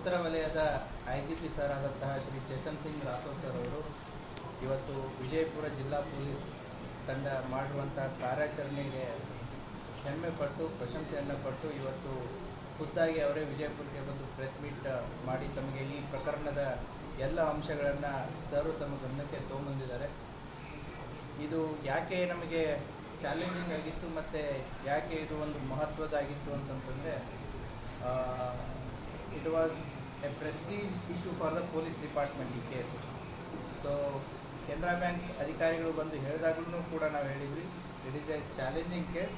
ಉತ್ತರ ವಲಯದ I G P sir ಆದಂತಹ ಶ್ರೀ ಚೇತನ್ ಸಿಂಗ್ ರಾಥೋಡ್ ಸರ್ ಅವರು ಇವತ್ತು ವಿಜಯಪುರ ಜಿಲ್ಲಾ ಪೊಲೀಸ್ ತಂಡ ಮಾಡಿರುವಂಥ ಕಾರ್ಯಾಚರಣೆಗೆ ಹೆಮ್ಮೆ ಪಟ್ಟು, ಪ್ರಶಂಸೆಯನ್ನು ಪಟ್ಟು ಇವತ್ತು ಖುದ್ದಾಗಿ ಅವರೇ ವಿಜಯಪುರಕ್ಕೆ ಬಂದು ಪ್ರೆಸ್ ಮೀಟ್ ಮಾಡಿ ತಮಗೆ ಈ ಪ್ರಕರಣದ ಎಲ್ಲ ಅಂಶಗಳನ್ನು ಸರ್ ತಮ್ಮ ಗಮನಕ್ಕೆ ತೊಗೊಂಬಂದಿದ್ದಾರೆ ಇದು ಯಾಕೆ ನಮಗೆ ಚಾಲೆಂಜಿಂಗ್ ಆಗಿತ್ತು ಮತ್ತು ಯಾಕೆ ಇದು ಒಂದು ಮಹತ್ವದ್ದಾಗಿತ್ತು ಅಂತಂತಂದರೆ it was a prestige issue for the police department ಈ ಕೇಸು ಸೊ ಕೆನರಾ ಬ್ಯಾಂಕ್ ಅಧಿಕಾರಿಗಳು ಬಂದು ಹೇಳಿದಾಗಲೂ ಕೂಡ ನಾವು ಹೇಳಿದ್ವಿ it is a challenging case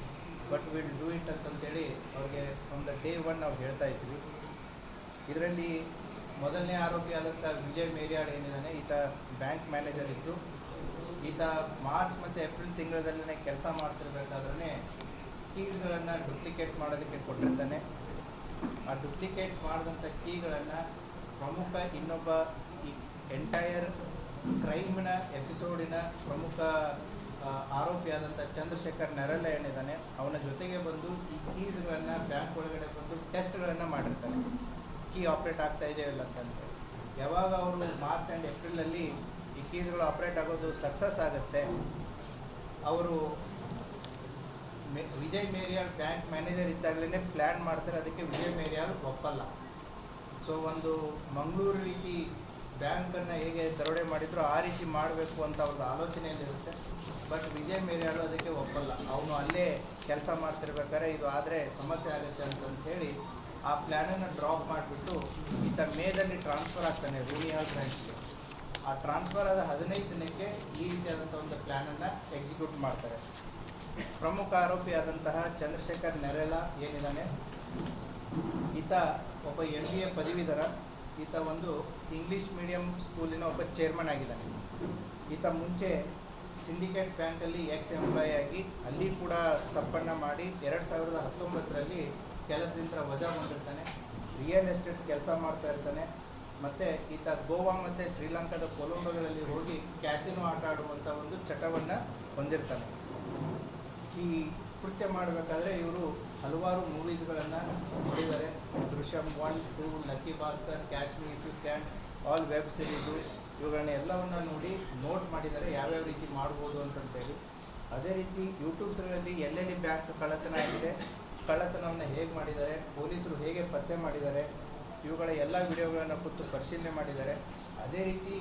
but will do it ಅಂತಂತೇಳಿ ಅವ್ರಿಗೆ ಫ್ರಮ್ ದ ಡೇ ಒನ್ ನಾವು ಹೇಳ್ತಾ ಇದ್ವಿ ಇದರಲ್ಲಿ ಮೊದಲನೇ ಆರೋಪಿ ಆದಂಥ ವಿಜಯ್ ಮೇರಿಯಾಡ್ ಏನಿದ್ದಾನೆ ಈತ ಬ್ಯಾಂಕ್ ಮ್ಯಾನೇಜರ್ ಇದ್ದು, ಈತ ಮಾರ್ಚ್ ಮತ್ತು ಏಪ್ರಿಲ್ ತಿಂಗಳಲ್ಲೇ ಕೆಲಸ ಮಾಡ್ತಿರ್ಬೇಕಾದ್ರೆ ಕೀಸ್ಗಳನ್ನು ಡುಪ್ಲಿಕೇಟ್ ಮಾಡೋದಕ್ಕೆ ಕೊಟ್ಟಿರ್ತಾನೆ. ಆ ಡುಪ್ಲಿಕೇಟ್ ಮಾಡಿದಂಥ ಕೀಗಳನ್ನು ಪ್ರಮುಖ ಇನ್ನೊಬ್ಬ ಈ ಎಂಟೈರ್ ಕ್ರೈಮ್ನ ಎಪಿಸೋಡಿನ ಪ್ರಮುಖ ಆರೋಪಿ ಆರೋಪಿಯಾದಂಥ ಚಂದ್ರಶೇಖರ್ ನೆರಲ್ಲ ಏನಿದ್ದಾನೆ ಅವನ ಜೊತೆಗೆ ಬಂದು ಈ ಕೀಸ್ಗಳನ್ನು ಬ್ಯಾಂಕ್ ಒಳಗಡೆ ಬಂದು ಟೆಸ್ಟ್ಗಳನ್ನು ಮಾಡಿರ್ತಾನೆ. ಕೀ ಆಪ್ರೇಟ್ ಆಗ್ತಾ ಇದೆಯೋ ಇಲ್ಲ ಅಂತಂದು ಯಾವಾಗ ಅವರು ಮಾರ್ಚ್ ಆ್ಯಂಡ್ ಏಪ್ರಿಲಲ್ಲಿ ಈ ಕೀಸ್ಗಳು ಆಪ್ರೇಟ್ ಆಗೋದು ಸಕ್ಸಸ್ ಆಗುತ್ತೆ, ಅವರು ವಿಜಯ್ ಮೇರಿಯಾಳ್ ಬ್ಯಾಂಕ್ ಮ್ಯಾನೇಜರ್ ಇದ್ದಾಗಲೇ ಪ್ಲ್ಯಾನ್ ಮಾಡ್ತಾರೆ, ಅದಕ್ಕೆ ವಿಜಯ್ ಮೇರಿಯಾಳ್ ಒಪ್ಪಲ್ಲ. ಸೊ ಒಂದು ಮಂಗಳೂರು ರೀತಿ ಬ್ಯಾಂಕನ್ನು ಹೇಗೆ ದರೋಡೆ ಮಾಡಿದ್ರು, ಆ ರೀತಿ ಮಾಡಬೇಕು ಅಂತ ಅವ್ರದ್ದು ಆಲೋಚನೆಯಲ್ಲಿರುತ್ತೆ. ಬಟ್ ವಿಜಯ್ ಮೇರಿಯಾಳು ಅದಕ್ಕೆ ಒಪ್ಪಲ್ಲ. ಅವನು ಅಲ್ಲೇ ಕೆಲಸ ಮಾಡ್ತಿರ್ಬೇಕಾದ್ರೆ, ಇದು ಆದರೆ ಸಮಸ್ಯೆ ಆಗುತ್ತೆ ಅಂತಂತ ಹೇಳಿ ಆ ಪ್ಲ್ಯಾನನ್ನು ಡ್ರಾಪ್ ಮಾಡಿಬಿಟ್ಟು ಈತ ಮೇದಲ್ಲಿ ಟ್ರಾನ್ಸ್ಫರ್ ಆಗ್ತಾನೆ ರೂನಿಯಾಲ್ ಬ್ಯಾಂಕ್ಗೆ ಆ ಟ್ರಾನ್ಸ್ಫರ್ ಆದ ಹದಿನೈದು ದಿನಕ್ಕೆ ಈ ರೀತಿಯಾದಂಥ ಒಂದು ಪ್ಲ್ಯಾನನ್ನು ಎಕ್ಸಿಕ್ಯೂಟ್ ಮಾಡ್ತಾರೆ. ಪ್ರಮುಖ ಆರೋಪಿಯಾದಂತಹ ಚಂದ್ರಶೇಖರ್ ನೆರೆಲ ಏನಿದ್ದಾನೆ? ಈತ ಒಬ್ಬ ಎಂ ಬಿ ಎ ಪದವೀಧರ. ಈತ ಒಂದು ಇಂಗ್ಲೀಷ್ ಮೀಡಿಯಂ ಸ್ಕೂಲಿನ ಒಬ್ಬ ಚೇರ್ಮನ್ ಆಗಿದ್ದಾನೆ. ಈತ ಮುಂಚೆ ಸಿಂಡಿಕೇಟ್ ಬ್ಯಾಂಕಲ್ಲಿ ಎಕ್ಸ್ ಎಂಪ್ಲಾಯಿ ಆಗಿ, ಅಲ್ಲಿ ಕೂಡ ತಪ್ಪನ್ನು ಮಾಡಿ ಎರಡು ಸಾವಿರದ ಹತ್ತೊಂಬತ್ತರಲ್ಲಿ ಕೆಲಸದಿಂದ ವಜಾ ಹೊಂದಿರ್ತಾನೆ. ರಿಯಲ್ ಎಸ್ಟೇಟ್ ಕೆಲಸ ಮಾಡ್ತಾ ಇರ್ತಾನೆ. ಮತ್ತು ಈತ ಗೋವಾ ಮತ್ತು ಶ್ರೀಲಂಕಾದ ಕೊಲಂಬೋಗಳಲ್ಲಿ ಹೋಗಿ ಕ್ಯಾಸಿನೋ ಆಟ ಆಡುವಂಥ ಒಂದು ಚಟವನ್ನು ಹೊಂದಿರ್ತಾನೆ. ಈ ಕೃತ್ಯ ಮಾಡಬೇಕಾದ್ರೆ ಇವರು ಹಲವಾರು ಮೂವೀಸ್ಗಳನ್ನು ನೋಡಿದ್ದಾರೆ. Drishyam one, two, Lucky Bhaskar catch me if you all web series ಇವುಗಳನ್ನ ಎಲ್ಲವನ್ನ ನೋಡಿ ನೋಟ್ ಮಾಡಿದ್ದಾರೆ, ಯಾವ್ಯಾವ ರೀತಿ ಮಾಡ್ಬೋದು ಅಂತಂತೇಳಿ. ಅದೇ ರೀತಿ ಯೂಟ್ಯೂಬ್ಸ್ಗಳಲ್ಲಿ ಎಲ್ಲೆಲ್ಲಿ ಬ್ಯಾಂಕ್ ಕಳ್ಳತನ ಆಗಿದೆ, ಕಳ್ಳತನವನ್ನು ಹೇಗೆ ಮಾಡಿದ್ದಾರೆ, ಪೊಲೀಸರು ಹೇಗೆ ಪತ್ತೆ ಮಾಡಿದ್ದಾರೆ, ಇವುಗಳ ಎಲ್ಲ ವಿಡಿಯೋಗಳನ್ನು ಕೂತು ಪರಿಶೀಲನೆ ಮಾಡಿದ್ದಾರೆ. ಅದೇ ರೀತಿ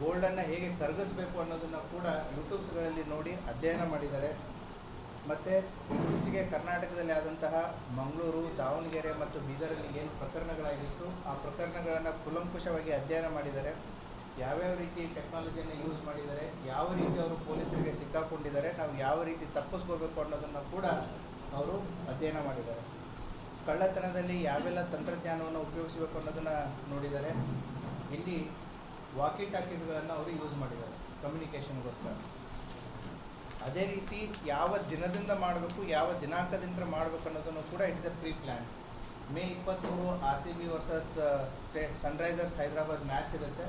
ಗೋಲ್ಡನ್ನು ಹೇಗೆ ಕರಗಿಸ್ಬೇಕು ಅನ್ನೋದನ್ನು ಕೂಡ ಯೂಟ್ಯೂಬ್ಸ್ಗಳಲ್ಲಿ ನೋಡಿ ಅಧ್ಯಯನ ಮಾಡಿದ್ದಾರೆ. ಮತ್ತು ಇತ್ತೀಚೆಗೆ ಕರ್ನಾಟಕದಲ್ಲಿ ಆದಂತಹ ಮಂಗಳೂರು, ದಾವಣಗೆರೆ ಮತ್ತು ಬೀದರಲ್ಲಿ ಏನು ಪ್ರಕರಣಗಳಾಗಿತ್ತು, ಆ ಪ್ರಕರಣಗಳನ್ನು ಕುಲಂಕುಷವಾಗಿ ಅಧ್ಯಯನ ಮಾಡಿದ್ದಾರೆ ಯಾವ್ಯಾವ ರೀತಿ ಟೆಕ್ನಾಲಜಿಯನ್ನು ಯೂಸ್ ಮಾಡಿದ್ದಾರೆ ಯಾವ ರೀತಿ ಅವರು ಪೊಲೀಸರಿಗೆ ಸಿಕ್ಕಾಕೊಂಡಿದ್ದಾರೆ, ನಾವು ಯಾವ ರೀತಿ ತಪ್ಪಿಸ್ಕೋಬೇಕು ಅನ್ನೋದನ್ನು ಕೂಡ ಅವರು ಅಧ್ಯಯನ ಮಾಡಿದ್ದಾರೆ. ಕಳ್ಳತನದಲ್ಲಿ ಯಾವೆಲ್ಲ ತಂತ್ರಜ್ಞಾನವನ್ನು ಉಪಯೋಗಿಸಬೇಕು ಅನ್ನೋದನ್ನು ನೋಡಿದ್ದಾರೆ ಇಲ್ಲಿ ವಾಕಿ ಟಾಕೀಸ್ಗಳನ್ನು ಅವರು ಯೂಸ್ ಮಾಡಿದ್ದಾರೆ ಕಮ್ಯುನಿಕೇಷನ್ಗೋಸ್ಕರ ಅದೇ ರೀತಿ ಯಾವ ದಿನದಿಂದ ಮಾಡಬೇಕು, ಯಾವ ದಿನಾಂಕದಿಂದ ಮಾಡಬೇಕು ಅನ್ನೋದನ್ನು ಕೂಡ it's a pre plan May ಇಪ್ಪತ್ತ್ಮೂರು ಆರ್ ಸಿ ಬಿ ವರ್ಸಸ್ ಸ್ಟೇ ಸನ್ರೈಸರ್ಸ್ ಹೈದರಾಬಾದ್ ಮ್ಯಾಚ್ ಇರುತ್ತೆ.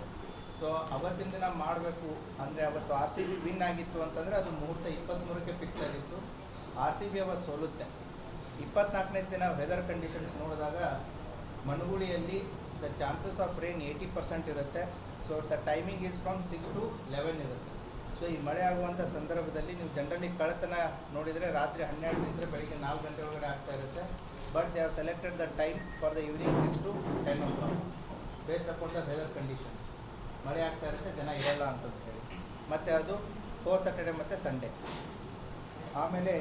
ಸೊ ಅವತ್ತಿನ ದಿನ ಮಾಡಬೇಕು ಅಂದರೆ ಅವತ್ತು ಆರ್ ಸಿ ಬಿ ವಿನ್ ಆಗಿತ್ತು ಅಂತಂದರೆ ಅದು ಮುಹೂರ್ತ ಇಪ್ಪತ್ತ್ಮೂರಕ್ಕೆ ಫಿಕ್ಸ್ ಆಗಿತ್ತು. ಆರ್ ಸಿ ಬಿ ಅವತ್ತು ಸೋಲುತ್ತೆ. ಇಪ್ಪತ್ನಾಲ್ಕನೇ ದಿನ ವೆದರ್ ಕಂಡೀಷನ್ಸ್ ನೋಡಿದಾಗ ಮನುಗುಳಿಯಲ್ಲಿ the chances of rain eighty percent ಇರುತ್ತೆ. So the timing is from six to eleven ಇರುತ್ತೆ. ಸೊ ಈ ಮಳೆ ಆಗುವಂಥ ಸಂದರ್ಭದಲ್ಲಿ ನೀವು ಜನರಲ್ಲಿ ಕಳ್ಳತನ ನೋಡಿದರೆ ರಾತ್ರಿ ಹನ್ನೆರಡರಿಂದ ಬೆಳಿಗ್ಗೆ ನಾಲ್ಕು ಗಂಟೆ ಒಳಗಡೆ ಆಗ್ತಾ ಇರುತ್ತೆ. But they have selected the time for the evening six to ten o'clock based upon the weather conditions ಮಳೆ ಆಗ್ತಾ ಇರುತ್ತೆ, ಜನ ಇರಲ್ಲ ಅಂತಂದು ಹೇಳಿ. ಮತ್ತು ಅದು ಫೋರ್ ಸ್ಯಾಟರ್ಡೆ ಮತ್ತು ಸಂಡೇ ಆಮೇಲೆ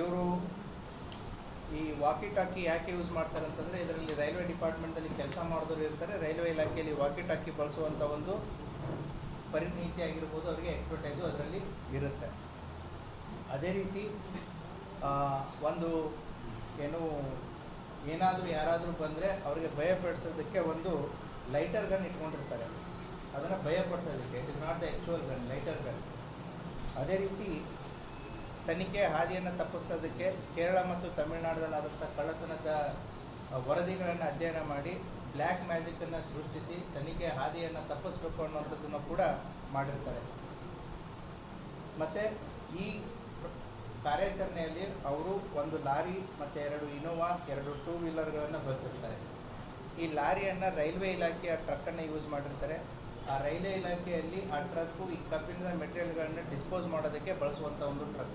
ಇವರು ಈ ವಾಕಿ ಟಾಕಿ ಯಾಕೆ ಯೂಸ್ ಮಾಡ್ತಾರೆ ಅಂತಂದರೆ, ಇದರಲ್ಲಿ ರೈಲ್ವೆ ಡಿಪಾರ್ಟ್ಮೆಂಟಲ್ಲಿ ಕೆಲಸ ಮಾಡಿದವರು ಇರ್ತಾರೆ. ರೈಲ್ವೆ ಇಲಾಖೆಯಲ್ಲಿ ವಾಕಿ ಟಾಕಿ ಬಳಸುವಂಥ ಒಂದು ಪರಿಣೀತಿ ಆಗಿರ್ಬೋದು ಅವರಿಗೆ ಎಕ್ಸ್ಪರ್ಟೈಸು ಅದರಲ್ಲಿ ಇರುತ್ತೆ. ಅದೇ ರೀತಿ ಒಂದು ಏನು, ಏನಾದರೂ ಯಾರಾದರೂ ಬಂದರೆ ಅವರಿಗೆ ಭಯಪಡಿಸೋದಕ್ಕೆ ಒಂದು ಲೈಟರ್ ಗನ್ ಇಟ್ಕೊಂಡಿರ್ತಾರೆ. ಅದನ್ನು ಭಯಪಡಿಸೋದಕ್ಕೆ it is not the actual gun lighter gun ಅದೇ ರೀತಿ, ತನಿಖೆ ಹಾದಿಯನ್ನು ತಪ್ಪಿಸೋದಕ್ಕೆ ಕೇರಳ ಮತ್ತು ತಮಿಳುನಾಡಲ್ಲಾದಂಥ ಕಳ್ಳತನದ ವರದಿಗಳನ್ನು ಅಧ್ಯಯನ ಮಾಡಿ ಬ್ಲ್ಯಾಕ್ ಮ್ಯಾಜಿಕ್ಕನ್ನು ಸೃಷ್ಟಿಸಿ ತನಿಖೆ ಹಾದಿಯನ್ನು ತಪ್ಪಿಸ್ಬೇಕು ಅನ್ನೋಂಥದ್ದನ್ನು ಕೂಡ ಮಾಡಿರ್ತಾರೆ. ಮತ್ತು ಈ ಕಾರ್ಯಾಚರಣೆಯಲ್ಲಿ ಅವರು ಒಂದು ಲಾರಿ ಮತ್ತು ಎರಡು ಇನೋವಾ, ಎರಡು ಟೂ ವೀಲರ್ಗಳನ್ನು ಬಳಸಿರ್ತಾರೆ. ಈ ಲಾರಿಯನ್ನು ರೈಲ್ವೆ ಇಲಾಖೆಯ ಟ್ರಕ್ಕನ್ನು ಯೂಸ್ ಮಾಡಿರ್ತಾರೆ. ಆ ರೈಲ್ವೆ ಇಲಾಖೆಯಲ್ಲಿ ಆ ಟ್ರಕ್ಕು ಈ ಕಬ್ಬಿಣದ ಮೆಟೀರಿಯಲ್ಗಳನ್ನು ಡಿಸ್ಪೋಸ್ ಮಾಡೋದಕ್ಕೆ ಬಳಸುವಂಥ ಒಂದು ಟ್ರಕ್.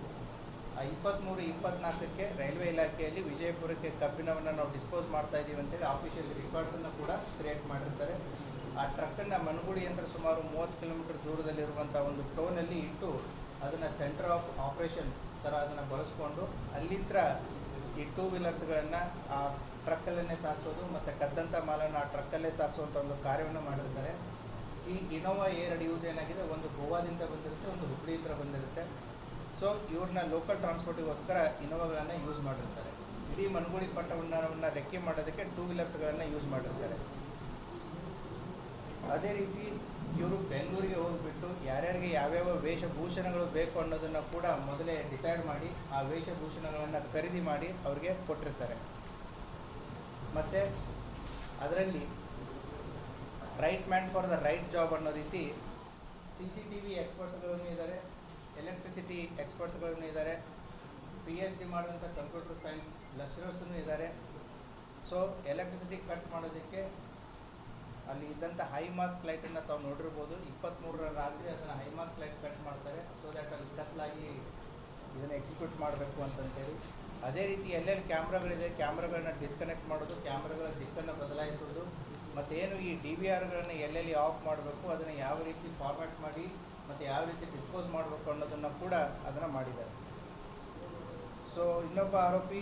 ಇಪ್ಪತ್ತ್ಮೂರು ಇಪ್ಪತ್ನಾಲ್ಕಕ್ಕೆ ರೈಲ್ವೆ ಇಲಾಖೆಯಲ್ಲಿ ವಿಜಯಪುರಕ್ಕೆ ಕಬ್ಬಿಣವನ್ನು ನಾವು ಡಿಸ್ಪೋಸ್ ಮಾಡ್ತಾ ಇದ್ದೀವಿ ಅಂತೇಳಿ ಆಫೀಷಿಯಲ್ ರೆಕಾರ್ಡ್ಸನ್ನು ಕೂಡ ಕ್ರಿಯೇಟ್ ಮಾಡಿರ್ತಾರೆ. ಆ ಟ್ರಕ್ಕನ್ನು ಮನಗುಡಿ ಅಂತ ಸುಮಾರು ಮೂವತ್ತು ಕಿಲೋಮೀಟರ್ ದೂರದಲ್ಲಿರುವಂಥ ಒಂದು ಟೋನಲ್ಲಿ ಇಟ್ಟು ಅದನ್ನು ಸೆಂಟರ್ ಆಫ್ ಆಪ್ರೇಷನ್ ಥರ ಅದನ್ನು ಬಳಸ್ಕೊಂಡು ಅಲ್ಲಿಂದ ಈ ಟೂ ವೀಲರ್ಸ್ಗಳನ್ನು ಆ ಟ್ರಕ್ಕಲ್ಲೇ ಸಾಗಿಸೋದು ಮತ್ತು ಕದ್ದಂಥ ಮಾಲನ್ನು ಆ ಟ್ರಕ್ಕಲ್ಲೇ ಸಾಗಿಸುವಂಥ ಒಂದು ಕಾರ್ಯವನ್ನು ಮಾಡಿರ್ತಾರೆ. ಈ ಇನೋವಾ ಏರ್ ಯೂಸ್ ಏನಾಗಿದೆ? ಒಂದು ಗೋವಾದಿಂದ ಬಂದಿರುತ್ತೆ, ಒಂದು ಹುಬ್ಳಿಯಿಂದ ಬಂದಿರುತ್ತೆ. ಸೊ ಇವ್ರನ್ನ ಲೋಕಲ್ ಟ್ರಾನ್ಸ್ಪೋರ್ಟಿಗೋಸ್ಕರ ಇನೋವಾಗಳನ್ನು ಯೂಸ್ ಮಾಡಿರ್ತಾರೆ. ಇಡೀ ಮನಗುಳಿ ಪಟ್ಟಣವನ್ನು ರೆಕ್ಕೆ ಮಾಡೋದಕ್ಕೆ ಟೂ ವೀಲರ್ಸ್ಗಳನ್ನು ಯೂಸ್ ಮಾಡಿರ್ತಾರೆ. ಅದೇ ರೀತಿ ಇವರು ಬೆಂಗಳೂರಿಗೆ ಹೋಗ್ಬಿಟ್ಟು ಯಾರ್ಯಾರಿಗೆ ಯಾವ್ಯಾವ ವೇಷಭೂಷಣಗಳು ಬೇಕು ಅನ್ನೋದನ್ನು ಕೂಡ ಮೊದಲೇ ಡಿಸೈಡ್ ಮಾಡಿ ಆ ವೇಷಭೂಷಣಗಳನ್ನು ಖರೀದಿ ಮಾಡಿ ಅವ್ರಿಗೆ ಕೊಟ್ಟಿರ್ತಾರೆ. ಮತ್ತು ಅದರಲ್ಲಿ right man for the right job ಅನ್ನೋ ರೀತಿ ಸಿ ಸಿ ಟಿ ವಿ ಎಕ್ಸ್ಪರ್ಟ್ಸ್ಗಳನ್ನು ಇದ್ದಾರೆ ಎಲೆಕ್ಟ್ರಿಸಿಟಿ ಎಕ್ಸ್ಪರ್ಟ್ಸ್ಗಳನ್ನು ಇದ್ದಾರೆ. ಪಿ ಎಚ್ ಡಿ ಮಾಡಿದಂಥ ಕಂಪ್ಯೂಟರ್ ಸೈನ್ಸ್ ಲೆಕ್ಚರರ್ಸನ್ನು ಇದ್ದಾರೆ. ಸೊ ಎಲೆಕ್ಟ್ರಿಸಿಟಿ ಕಟ್ ಮಾಡೋದಕ್ಕೆ ಅಲ್ಲಿ ಇದ್ದಂಥ ಹೈ ಮಾಸ್ಕ್ ಲೈಟನ್ನು ತಾವು ನೋಡಿರ್ಬೋದು. ಇಪ್ಪತ್ತ್ಮೂರರ ರಾತ್ರಿ ಅದನ್ನು ಹೈ ಮಾಸ್ಕ್ ಲೈಟ್ ಕಟ್ ಮಾಡ್ತಾರೆ. ಸೊ ದ್ಯಾಟ್ ಅಲ್ಲಿ ಕತ್ಲಾಗಿ ಇದನ್ನು ಎಕ್ಸಿಕ್ಯೂಟ್ ಮಾಡಬೇಕು ಅಂತಂತೇಳಿ. ಅದೇ ರೀತಿ ಎಲ್ಲೆಲ್ಲಿ ಕ್ಯಾಮ್ರಾಗಳಿದೆ, ಕ್ಯಾಮ್ರಾಗಳನ್ನ ಡಿಸ್ಕನೆಕ್ಟ್ ಮಾಡೋದು, ಕ್ಯಾಮ್ರಾಗಳ ದಿಕ್ಕನ್ನು ಬದಲಾಯಿಸೋದು, ಮತ್ತೇನು ಈ ಡಿ ವಿ ಆರ್ಗಳನ್ನು ಎಲ್ಲೆಲ್ಲಿ ಆಫ್ ಮಾಡಬೇಕು, ಅದನ್ನು ಯಾವ ರೀತಿ ಫಾರ್ಮ್ಯಾಟ್ ಮಾಡಿ ಮತ್ತು ಯಾವ ರೀತಿ ಡಿಸ್ಪೋಸ್ ಮಾಡಬೇಕು ಅನ್ನೋದನ್ನು ಕೂಡ ಅದನ್ನು ಮಾಡಿದ್ದಾರೆ. ಸೊ ಇನ್ನೊಬ್ಬ ಆರೋಪಿ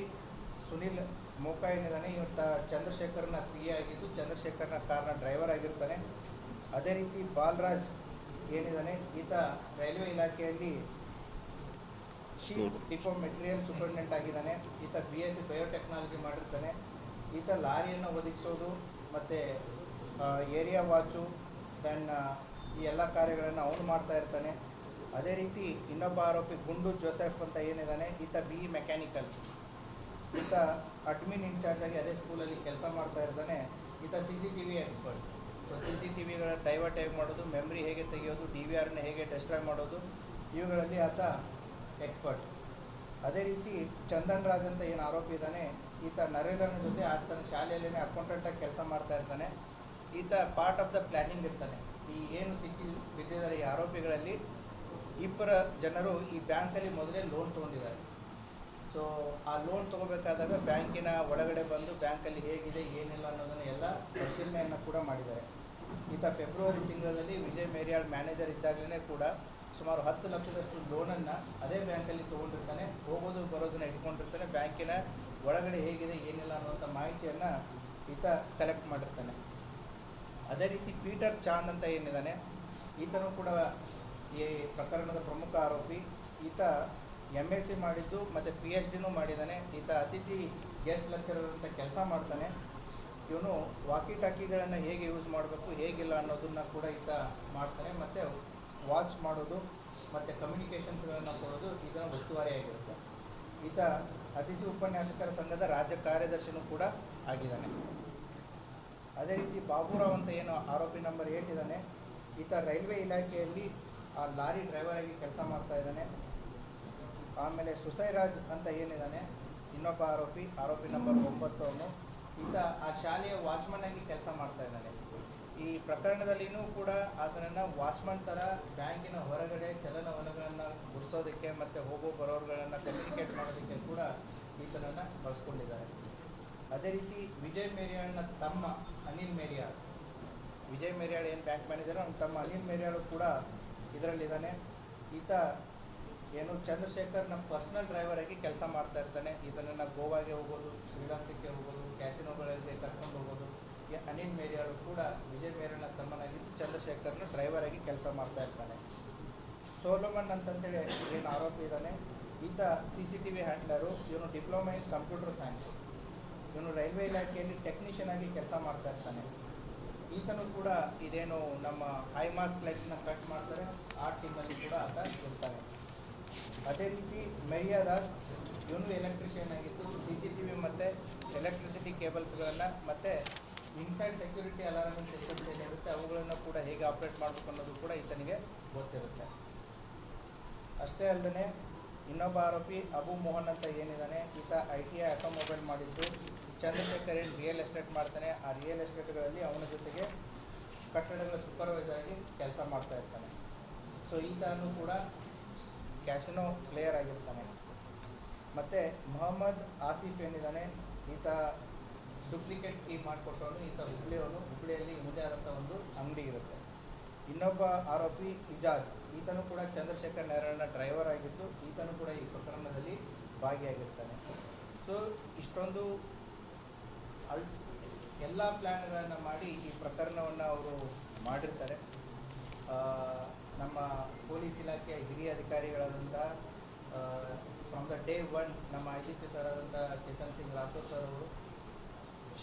ಸುನಿಲ್ ಮೋಕ ಏನಿದ್ದಾನೆ ಇವತ್ತ ಚಂದ್ರಶೇಖರ್ನ ಪಿ ಆಗಿದ್ದು ಚಂದ್ರಶೇಖರ್ನ ಕಾರ್ನ ಡ್ರೈವರ್ ಆಗಿರ್ತಾನೆ. ಅದೇ ರೀತಿ ಬಾಲರಾಜ್ ಏನಿದ್ದಾನೆ ಈತ ರೈಲ್ವೆ ಇಲಾಖೆಯಲ್ಲಿ ಚೀಫ್ ಡಿಪೋ ಮೆಟೀರಿಯಲ್ ಸೂಪರಿಂಟೆಂಡೆಂಟ್ ಆಗಿದ್ದಾನೆ. ಈತ ಬಿ ಎಸ್ ಸಿ ಬಯೋಟೆಕ್ನಾಲಜಿ ಮಾಡಿರ್ತಾನೆ. ಈತ ಲಾರಿಯನ್ನು ಒದಗಿಸೋದು ಮತ್ತು ಏರಿಯಾ ವಾಚು ದೆನ್ ಈ ಎಲ್ಲ ಕಾರ್ಯಗಳನ್ನು ಅವನು ಮಾಡ್ತಾ ಇರ್ತಾನೆ. ಅದೇ ರೀತಿ ಇನ್ನೊಬ್ಬ ಆರೋಪಿ ಗುಂಡು ಜೋಸೆಫ್ ಅಂತ ಏನಿದ್ದಾನೆ, ಈತ ಬಿ ಇ ಮೆಕ್ಯಾನಿಕಲ್. ಈತ ಅಡ್ಮಿನ್ ಇನ್ಚಾರ್ಜ್ ಆಗಿ ಅದೇ ಸ್ಕೂಲಲ್ಲಿ ಕೆಲಸ ಮಾಡ್ತಾ ಇರ್ತಾನೆ. ಈತ C C T V expert. So C C T ವಿಗಳ divert ಹೇಗೆ ಮಾಡೋದು, ಮೆಮ್ರಿ ಹೇಗೆ ತೆಗೆಯೋದು, ಡಿ ವಿ ಆರ್ನ ಹೇಗೆ ಡೆಸ್ಟ್ರಾಯ್ ಮಾಡೋದು, ಇವುಗಳಲ್ಲಿ ಆತ ಎಕ್ಸ್ಪರ್ಟ್. ಅದೇ ರೀತಿ ಚಂದನ್ ರಾಜ್ ಅಂತ ಏನು ಆರೋಪಿ ಇದ್ದಾನೆ, ಈತ ನರೇಂದ್ರನ ಜೊತೆ ಆತನ ಶಾಲೆಯಲ್ಲೇ ಅಕೌಂಟೆಂಟಾಗಿ ಕೆಲಸ ಮಾಡ್ತಾ ಇರ್ತಾನೆ. ಈತ ಪಾರ್ಟ್ ಆಫ್ ದ ಪ್ಲ್ಯಾನಿಂಗ್ ಇರ್ತಾನೆ. ಈ ಏನು ಸಿಕ್ಕಿ ಬಿದ್ದಿದ್ದಾರೆ ಈ ಆರೋಪಿಗಳಲ್ಲಿ ಇಬ್ಬರ ಜನರು ಈ ಬ್ಯಾಂಕಲ್ಲಿ ಮೊದಲೇ ಲೋನ್ ತೊಗೊಂಡಿದ್ದಾರೆ. ಸೊ ಆ ಲೋನ್ ತೊಗೋಬೇಕಾದಾಗ ಬ್ಯಾಂಕಿನ ಒಳಗಡೆ ಬಂದು ಬ್ಯಾಂಕಲ್ಲಿ ಹೇಗಿದೆ, ಏನಿಲ್ಲ ಅನ್ನೋದನ್ನು ಎಲ್ಲ ಪರಿಶೀಲನೆಯನ್ನು ಕೂಡ ಮಾಡಿದ್ದಾರೆ. ಈತ ಫೆಬ್ರವರಿ ತಿಂಗಳಲ್ಲಿ ವಿಜಯ್ ಮೇರಿಯಾಳ್ ಮ್ಯಾನೇಜರ್ ಇದ್ದಾಗಲೇ ಕೂಡ ಸುಮಾರು ಹತ್ತು ಲಕ್ಷದಷ್ಟು ಲೋನನ್ನು ಅದೇ ಬ್ಯಾಂಕಲ್ಲಿ ತೊಗೊಂಡಿರ್ತಾನೆ, ಹೋಗೋದು ಬರೋದನ್ನ ಇಟ್ಕೊಂಡಿರ್ತಾನೆ, ಬ್ಯಾಂಕಿನ ಒಳಗಡೆ ಹೇಗಿದೆ, ಏನಿಲ್ಲ ಅನ್ನುವಂಥ ಮಾಹಿತಿಯನ್ನು ಈತ ಕಲೆಕ್ಟ್ ಮಾಡಿರ್ತಾನೆ. ಅದೇ ರೀತಿ ಪೀಟರ್ ಚಾನ್ ಅಂತ ಏನಿದ್ದಾನೆ, ಈತನೂ ಕೂಡ ಈ ಪ್ರಕರಣದ ಪ್ರಮುಖ ಆರೋಪಿ. ಈತ ಎಂ ಎಸ್ ಸಿ ಮಾಡಿದ್ದು ಮತ್ತು ಪಿ ಎಚ್ ಡಿನೂ ಮಾಡಿದ್ದಾನೆ. ಈತ ಅತಿಥಿ ಗೆಸ್ಟ್ ಲೆಕ್ಚರರ್ ಅಂತ ಕೆಲಸ ಮಾಡ್ತಾನೆ. ಇವನು ವಾಕಿ ಟಾಕಿಗಳನ್ನು ಹೇಗೆ ಯೂಸ್ ಮಾಡಬೇಕು, ಹೇಗಿಲ್ಲ ಅನ್ನೋದನ್ನು ಕೂಡ ಈತ ಮಾಡ್ತಾನೆ. ಮತ್ತು ವಾಚ್ ಮಾಡೋದು, ಮತ್ತು ಕಮ್ಯುನಿಕೇಷನ್ಸ್ಗಳನ್ನು ಕೊಡೋದು ಇದರ ಉಸ್ತುವಾರಿಯಾಗಿರುತ್ತೆ ಈತ ಅತಿಥಿ ಉಪನ್ಯಾಸಕರ ಸಂಘದ ರಾಜ್ಯ ಕಾರ್ಯದರ್ಶಿನೂ ಕೂಡ ಆಗಿದ್ದಾನೆ. ಅದೇ ರೀತಿ ಬಾಬುರಾವ್ ಅಂತ ಏನು ಆರೋಪಿ ನಂಬರ್ ಏಟ್ ಇದ್ದಾನೆ. ಈತ ರೈಲ್ವೆ ಇಲಾಖೆಯಲ್ಲಿ ಆ ಲಾರಿ ಡ್ರೈವರ್ ಆಗಿ ಕೆಲಸ ಮಾಡ್ತಾ ಇದ್ದಾನೆ. ಆಮೇಲೆ ಸುಸೈರಾಜ್ ಅಂತ ಏನಿದ್ದಾನೆ, ಇನ್ನೊಬ್ಬ ಆರೋಪಿ ಆರೋಪಿ ನಂಬರ್ ಒಂಬತ್ತು ಅವನು. ಈತ ಆ ಶಾಲೆಯ ವಾಚ್ಮನ್ ಆಗಿ ಕೆಲಸ ಮಾಡ್ತಾ ಇದ್ದಾನೆ. ಈ ಪ್ರಕರಣದಲ್ಲಿನೂ ಕೂಡ ಆತನನ್ನು ವಾಚ್ಮನ್ ಥರ ಬ್ಯಾಂಕಿನ ಹೊರಗಡೆ ಚಲನವಲನಗಳನ್ನು ಗುಡಿಸೋದಕ್ಕೆ ಮತ್ತು ಹೋಗೋ ಬರೋರುಗಳನ್ನು ಕಮ್ಯುನಿಕೇಟ್ ಮಾಡೋದಕ್ಕೆ ಕೂಡ ಈತನನ್ನು ಬಳಸ್ಕೊಂಡಿದ್ದಾರೆ. ಅದೇ ರೀತಿ ವಿಜಯ್ ಮೇರಿಯಾಳ್ನ ತಮ್ಮ ಅನಿಲ್ ಮೇರಿಯಾಳ್. ವಿಜಯ್ ಮೇರಿಯಾಳ್ ಏನು ಬ್ಯಾಂಕ್ ಮ್ಯಾನೇಜರ್ ಅವ್ನ ತಮ್ಮ ಅನಿಲ್ ಮೇರಿಯಾಳು ಕೂಡ ಇದರಲ್ಲಿದ್ದಾನೆ. ಈತ ಏನು ಚಂದ್ರಶೇಖರ್ ನಮ್ಮ ಪರ್ಸ್ನಲ್ ಡ್ರೈವರ್ ಆಗಿ ಕೆಲಸ ಮಾಡ್ತಾ ಇರ್ತಾನೆ. ಇದನ್ನು ಗೋವಾಗೆ ಹೋಗೋದು ಶ್ರೀಲಂಕಕ್ಕೆ ಹೋಗೋದು ಕ್ಯಾಸಿನೋಗಳಲ್ಲಿ ಕರ್ಕೊಂಡು ಹೋಗೋದು ಈ ಅನಿಲ್ ಮೇರಿಯಾಳು ಕೂಡ ವಿಜಯ್ ಮೇರಿಯಾಳ್ನ ತಮ್ಮನಾಗಿದ್ದು ಚಂದ್ರಶೇಖರ್ನ ಡ್ರೈವರ್ ಆಗಿ ಕೆಲಸ ಮಾಡ್ತಾ ಇರ್ತಾನೆ. ಸೋಲೋಮನ್ ಅಂತಂತೇಳಿ ಏನು ಆರೋಪಿ ಇದ್ದಾನೆ. ಈತ C C T V handler ಇವನು ಡಿಪ್ಲೊಮಾ ಇನ್ ಕಂಪ್ಯೂಟರ್ ಸೈನ್ಸ್ ಇವನು ರೈಲ್ವೆ ಇಲಾಖೆಯಲ್ಲಿ ಟೆಕ್ನಿಷಿಯನ್ ಆಗಿ ಕೆಲಸ ಮಾಡ್ತಾ ಇರ್ತಾನೆ. ಈತನು ಕೂಡ ಇದೇನು ನಮ್ಮ ಹೈ ಮಾಸ್ಕ್ ಲೈಟ್ನ ಕಟ್ ಮಾಡ್ತಾರೆ, ಆ ಟೀಮಲ್ಲಿ ಕೂಡ ಆತ ಇರ್ತಾನೆ. ಅದೇ ರೀತಿ ಮೆರಿಯಾದಾಸ್ ಇವನು ಎಲೆಕ್ಟ್ರಿಷಿಯನ್ ಆಗಿತ್ತು ಸಿ ಸಿ ಟಿ ವಿ ಮತ್ತು ಎಲೆಕ್ಟ್ರಿಸಿಟಿ ಕೇಬಲ್ಸ್ಗಳನ್ನು ಮತ್ತು ಇನ್ಸೈಡ್ ಸೆಕ್ಯೂರಿಟಿ ಅಲಾರ್ಮಿಂಗ್ ಸಿಸ್ಟಮ್ಸ್ ಏನಿರುತ್ತೆ ಅವುಗಳನ್ನು ಕೂಡ ಹೇಗೆ ಆಪ್ರೇಟ್ ಮಾಡಬೇಕು ಅನ್ನೋದು ಕೂಡ ಈತನಿಗೆ ಗೊತ್ತಿರುತ್ತೆ. ಅಷ್ಟೇ ಅಲ್ಲದೆ ಇನ್ನೊಬ್ಬ ಆರೋಪಿ ಅಬು ಮೋಹನ್ ಅಂತ ಏನಿದ್ದಾನೆ, ಈತ ಐ ಟಿ ಐ ಆಟೋಮೊಬೈಲ್ ಮಾಡಿದ್ದು. ಚಂದ್ರಶೇಖರ್ ಏನು ರಿಯಲ್ ಎಸ್ಟೇಟ್ ಮಾಡ್ತಾನೆ. ಆ ರಿಯಲ್ ಎಸ್ಟೇಟ್ಗಳಲ್ಲಿ ಅವನ ಜೊತೆಗೆ ಕಟ್ಟಡಗಳ ಸೂಪರ್ವೈಸರ್ ಆಗಿ ಕೆಲಸ ಮಾಡ್ತಾ ಇರ್ತಾನೆ. ಸೊ ಈತನೂ ಕೂಡ ಕ್ಯಾಸಿನೋ ಪ್ಲೇಯರ್ ಆಗಿರ್ತಾನೆ. ಮತ್ತು ಮೊಹಮ್ಮದ್ ಆಸಿಫ್ ಏನಿದ್ದಾನೆ, ಈತ ಡೂಪ್ಲಿಕೇಟ್ ಕೀ ಮಾಡಿಕೊಟ್ಟವನು, ಈತ ಹುಬ್ಳಿಯವನು. ಹುಬ್ಳಿಯಲ್ಲಿ ಮುಂದೆ ಆದಂಥ ಒಂದು ಅಂಗಡಿ ಇರುತ್ತೆ. ಇನ್ನೊಬ್ಬ ಆರೋಪಿ ಇಜಾಜ್. ಈತನು ಕೂಡ ಚಂದ್ರಶೇಖರ್ ನಾರಾಯಣ ಡ್ರೈವರ್ ಆಗಿದ್ದು, ಈತನು ಕೂಡ ಈ ಪ್ರಕರಣದಲ್ಲಿ ಭಾಗಿಯಾಗಿರ್ತಾನೆ. ಸೊ ಇಷ್ಟೊಂದು ಅಲ್ ಎಲ್ಲ ಪ್ಲ್ಯಾನ್ಗಳನ್ನು ಮಾಡಿ ಈ ಪ್ರಕರಣವನ್ನು ಅವರು ಮಾಡಿರ್ತಾರೆ. ನಮ್ಮ ಪೊಲೀಸ್ ಇಲಾಖೆಯ ಹಿರಿಯ ಅಧಿಕಾರಿಗಳಾದಂಥ ಫ್ರಮ್ ದ ಡೇ ಒನ್ ನಮ್ಮ ಐ ಸಿ ಪಿ ಸರ್ ಆದಂಥ ಚೇತನ್ ಸಿಂಗ್ ರಾಥೋರ್ ಸರ್ ಅವರು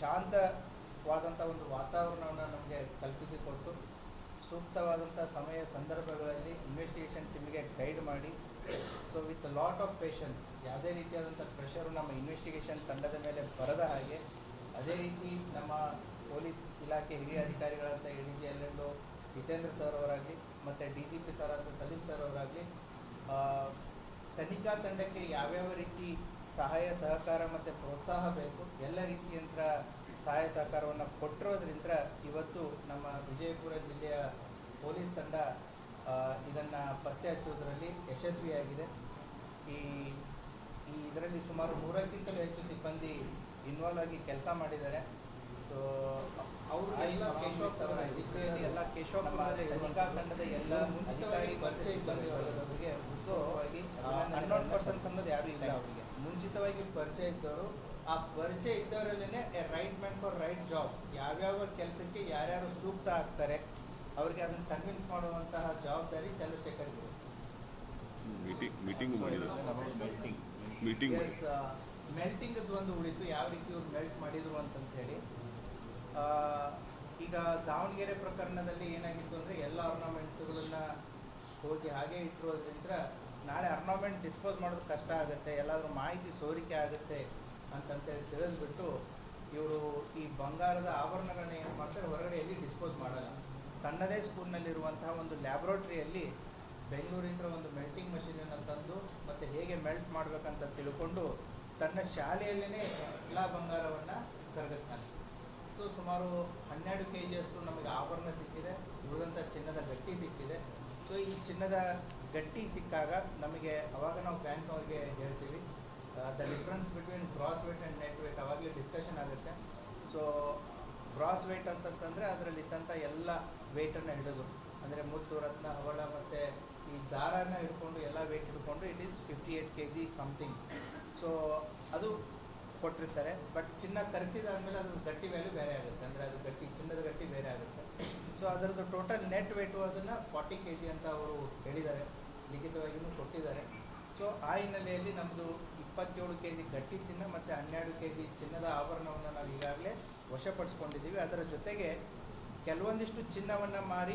ಶಾಂತವಾದಂಥ ಒಂದು ವಾತಾವರಣವನ್ನು ನಮಗೆ ಕಲ್ಪಿಸಿಕೊಟ್ಟು ಸೂಕ್ತವಾದಂಥ ಸಮಯ ಸಂದರ್ಭಗಳಲ್ಲಿ ಇನ್ವೆಸ್ಟಿಗೇಷನ್ ಟೀಮ್ಗೆ ಗೈಡ್ ಮಾಡಿ. So with lot of patience ಯಾವುದೇ ರೀತಿಯಾದಂಥ ಪ್ರೆಷರು ನಮ್ಮ ಇನ್ವೆಸ್ಟಿಗೇಷನ್ ತಂಡದ ಮೇಲೆ ಬರದ ಹಾಗೆ, ಅದೇ ರೀತಿ ನಮ್ಮ ಪೊಲೀಸ್ ಇಲಾಖೆ ಹಿರಿಯ ಅಧಿಕಾರಿಗಳಂತ A D G Jitendra sir ಅವರಾಗಲಿ, ಮತ್ತು ಡಿ ಜಿ ಪಿ ಸರ್ ಆದ ಸಲೀಂ ಸರ್ ಅವರಾಗಲಿ ತನಿಖಾ ತಂಡಕ್ಕೆ ಯಾವ್ಯಾವ ರೀತಿ ಸಹಾಯ, ಸಹಕಾರ ಮತ್ತು ಪ್ರೋತ್ಸಾಹ ಬೇಕು, ಎಲ್ಲ ರೀತಿಯಂಥ ಸಹಾಯ ಸಹಕಾರವನ್ನು ಕೊಟ್ಟಿರೋದ್ರಿಂದ ಇವತ್ತು ನಮ್ಮ ವಿಜಯಪುರ ಜಿಲ್ಲೆಯ ಪೊಲೀಸ್ ತಂಡ ಇದನ್ನು ಪತ್ತೆ ಹಚ್ಚುವುದರಲ್ಲಿ ಯಶಸ್ವಿಯಾಗಿದೆ ಈ ಈ ಇದರಲ್ಲಿ ಸುಮಾರು ನೂರಕ್ಕಿಂತಲೂ ಹೆಚ್ಚು ಸಿಬ್ಬಂದಿ ಇನ್ವಾಲ್ವ್ ಆಗಿ ಕೆಲಸ ಮಾಡಿದ್ದಾರೆ. ಸೊ ಅವರು ಎಲ್ಲ ಕೇಶವಪುರ ಜಿಲ್ಲೆಯಲ್ಲಿ ಎಲ್ಲ ಕೇಶವಪುರದಲ್ಲಿ ತನಿಖಾ ತಂಡದ ಎಲ್ಲ ಅಧಿಕಾರಿ ಪರಿಚಯ ಇದ್ದವರಿಗೆ ಉತ್ತಮವಾಗಿ ಹನ್ನೊಂದು ಪರ್ಸೆಂಟ್ಸ್ ಅನ್ನೋದು ಯಾರು ಇಲ್ಲ ಅವರಿಗೆ. ಮುಂಚಿತವಾಗಿ ಪರಿಚಯ ಇದ್ದವರು ಆ ಪರಿಚಯ ಇದ್ದವರಲ್ಲೇ right man for right job ಯಾವ್ಯಾವ ಕೆಲಸಕ್ಕೆ ಯಾರ್ಯಾರು ಸೂಕ್ತ ಆಗ್ತಾರೆ ಅವರಿಗೆ ಅದನ್ನು ಕನ್ವಿನ್ಸ್ ಮಾಡುವಂತಹ ಜವಾಬ್ದಾರಿ ಚಂದ್ರಶೇಖರ್ ಇದೆ ಮೀಟಿಂಗ್ ಮೀಟಿಂಗ್ ಮಾಡಿದ್ದಾರೆ ಮೀಟಿಂಗ್ ಮೆಲ್ಟಿಂಗ್ ಒಂದು ಉಳಿತು ಯಾವ ರೀತಿ ಇವ್ರು ಮೆಲ್ಟ್ ಮಾಡಿದ್ರು ಅಂತಂತ ಹೇಳಿ. ಈಗ ದಾವಣಗೆರೆ ಪ್ರಕರಣದಲ್ಲಿ ಏನಾಗಿತ್ತು ಅಂದ್ರೆ ಎಲ್ಲ ಆರ್ನಮೆಂಟ್ಸ್ಗಳನ್ನ ಹೋಗಿ ಹಾಗೆ ಇಟ್ಟಿರೋದ್ರಿಂದ ನಾಳೆ ಅರ್ನಮೆಂಟ್ ಡಿಸ್ಪೋಸ್ ಮಾಡೋದು ಕಷ್ಟ ಆಗುತ್ತೆ ಎಲ್ಲಾದರೂ ಮಾಹಿತಿ ಸೋರಿಕೆ ಆಗುತ್ತೆ ಅಂತಂತೇಳಿ ತಿಳಿದ್ಬಿಟ್ಟು ಇವರು ಈ ಬಂಗಾರದ ಆಭರಣಗಳನ್ನ ಏನು ಮಾಡ್ತಾರೆ ಹೊರಗಡೆ ಎಲ್ಲಿ ಡಿಸ್ಪೋಸ್ ಮಾಡಲ್ಲ. ತನ್ನದೇ ಸ್ಕೂಲ್ನಲ್ಲಿರುವಂತಹ ಒಂದು ಲ್ಯಾಬ್ರೋಟ್ರಿಯಲ್ಲಿ ಬೆಂಗಳೂರಿಂದ ಒಂದು ಮೆಲ್ಟಿಂಗ್ ಮಷೀನನ್ನು ತಂದು ಮತ್ತು ಹೇಗೆ ಮೆಲ್ಟ್ ಮಾಡಬೇಕಂತ ತಿಳ್ಕೊಂಡು ತನ್ನ ಶಾಲೆಯಲ್ಲೇ ಎಲ್ಲ ಬಂಗಾರವನ್ನು ಕರಗಿಸ್ತಾನೆ ಸೊ ಸುಮಾರು ಹನ್ನೆರಡು ಕೆ ಜಿಯಷ್ಟು ನಮಗೆ ಆಭರಣ ಸಿಕ್ಕಿದೆ ಉಳಿದಂಥ ಚಿನ್ನದ ಗಟ್ಟಿ ಸಿಕ್ಕಿದೆ. ಸೊ ಈ ಚಿನ್ನದ ಗಟ್ಟಿ ಸಿಕ್ಕಾಗ ನಮಗೆ ಅವಾಗ ನಾವು ಬ್ಯಾಂಕ್ ಅವ್ರಿಗೆ ಹೇಳ್ತೀವಿ the difference between gross weight and net weight ಅವಾಗಲೇ ಡಿಸ್ಕಷನ್ ಆಗುತ್ತೆ. ಸೊ ಗ್ರಾಸ್ ವೇಟ್ ಅಂತಂತಂದರೆ ಅದರಲ್ಲಿ ಇದ್ದಂಥ ಎಲ್ಲ ವೇಟನ್ನು ಹಿಡಿದು. ಅಂದರೆ ಮುತ್ತು, ರತ್ನ, ಹವಳ ಮತ್ತು ಈ ದಾರನ ಹಿಡ್ಕೊಂಡು ಎಲ್ಲ ವೇಟ್ ಹಿಡ್ಕೊಂಡು it is fifty eight K G something so ಅದು ಕೊಟ್ಟಿರ್ತಾರೆ. ಬಟ್ ಚಿನ್ನ ಕರಗಿಸಿದಾದ್ಮೇಲೆ ಅದ್ರ ಗಟ್ಟಿ ವ್ಯಾಲ್ಯೂ ಬೇರೆ ಆಗುತ್ತೆ. ಅಂದರೆ ಅದು ಗಟ್ಟಿ, ಚಿನ್ನದ ಗಟ್ಟಿ ಬೇರೆ ಆಗುತ್ತೆ. ಸೊ ಅದರದ್ದು ಟೋಟಲ್ ನೆಟ್ ವೇಟು ಅದನ್ನು ಫಾರ್ಟಿ ಕೆ ಜಿ ಅಂತ ಅವರು ಹೇಳಿದ್ದಾರೆ. ಲಿಖಿತವಾಗಿಯೂ ಕೊಟ್ಟಿದ್ದಾರೆ. ಸೊ ಆ ಹಿನ್ನೆಲೆಯಲ್ಲಿ ನಮ್ಮದು ಇಪ್ಪತ್ತೇಳು ಕೆ ಜಿ ಗಟ್ಟಿ ಚಿನ್ನ ಮತ್ತು ಹನ್ನೆರಡು ಕೆ ಜಿ ಚಿನ್ನದ ಆಭರಣವನ್ನು ನಾವು ಈಗಾಗಲೇ ವಶಪಡಿಸ್ಕೊಂಡಿದ್ದೀವಿ. ಅದರ ಜೊತೆಗೆ ಕೆಲವೊಂದಿಷ್ಟು ಚಿನ್ನವನ್ನು ಮಾರಿ